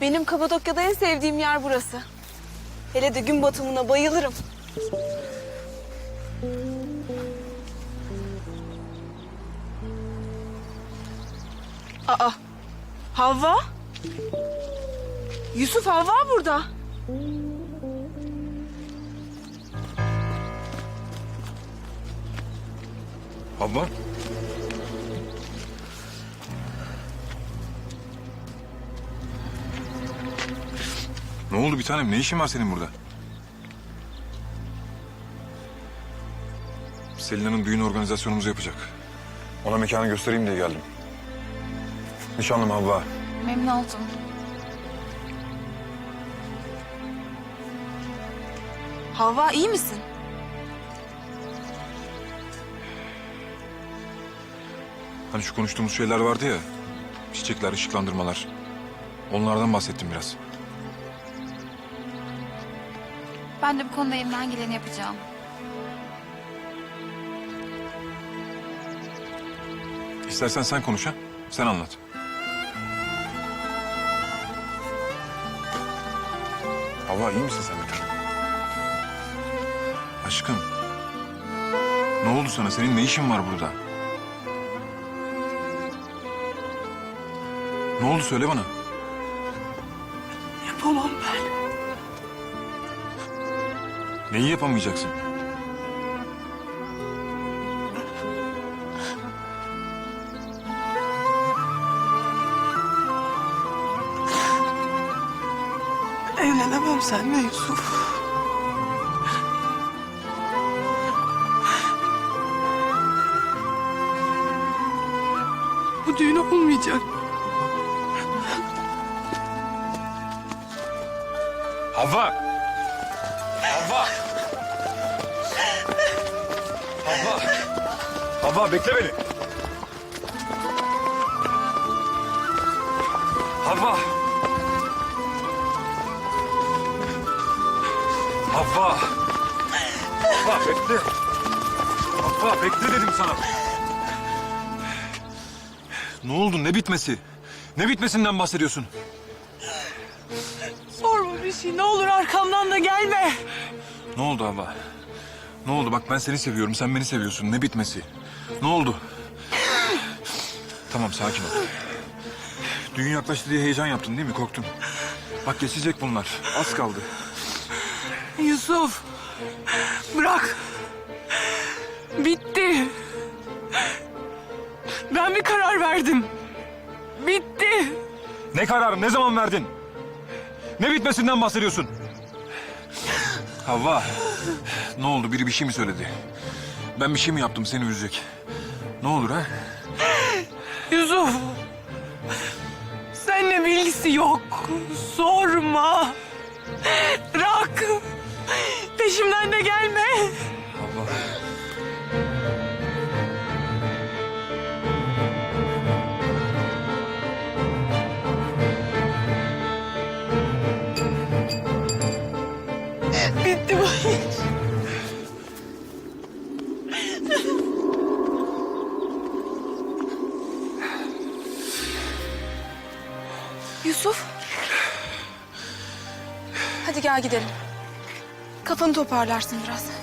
Benim Kapadokya'da en sevdiğim yer burası. Hele de gün batımına bayılırım. Aa, Havva? Yusuf Havva burada. Havva. Ne oldu bir tanem? Ne işin var senin burada? Selina'nın düğün organizasyonumuzu yapacak. Ona mekanı göstereyim diye geldim. Nişanlım Havva. Memnun oldum. Havva iyi misin? Hani şu konuştuğumuz şeyler vardı ya. Çiçekler, ışıklandırmalar. Onlardan bahsettim biraz. Ben de bu konuda elimden geleni yapacağım. İstersen sen konuş ha. Sen anlat. Hava iyi misin sen bir tanem? Aşkım. Ne oldu sana? Senin ne işin var burada? Ne oldu söyle bana. Yapamam ben. Neyi yapamayacaksın? Evlenemem seninle Yusuf. Bu düğün olmayacak. Havva! Havva! Havva! Havva bekle beni. Havva! Havva! Havva bekle. Havva bekle dedim sana. Ne oldu? Ne bitmesi? Ne bitmesinden bahsediyorsun? Bir şey. Ne olur arkamdan da gelme. Ne oldu abla? Ne oldu? Bak ben seni seviyorum, sen beni seviyorsun. Ne bitmesi? Ne oldu? tamam, sakin ol. Düğün yaklaştı diye heyecan yaptın değil mi? Korktun. Bak geçecek bunlar. Az kaldı. Yusuf. Bırak. Bitti. Ben bir karar verdim. Bitti. Ne kararı? Ne zaman verdin? Ne bitmesinden bahsediyorsun? Havva, ne oldu? Biri bir şey mi söyledi? Ben bir şey mi yaptım seni üzecek? Ne olur ha? Yusuf. Seninle bilgisi yok. Sorma. Bırak. Peşimden de gelme. Havva. Yusuf. Hadi gel gidelim. Kafanı toparlarsın biraz.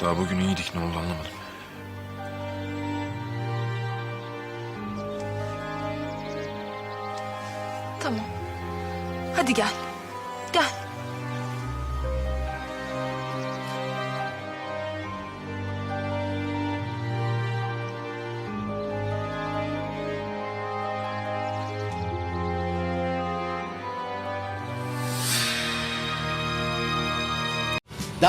Daha bugün iyiydik. Ne oldu anlamadım. Tamam. Hadi gel. Gel.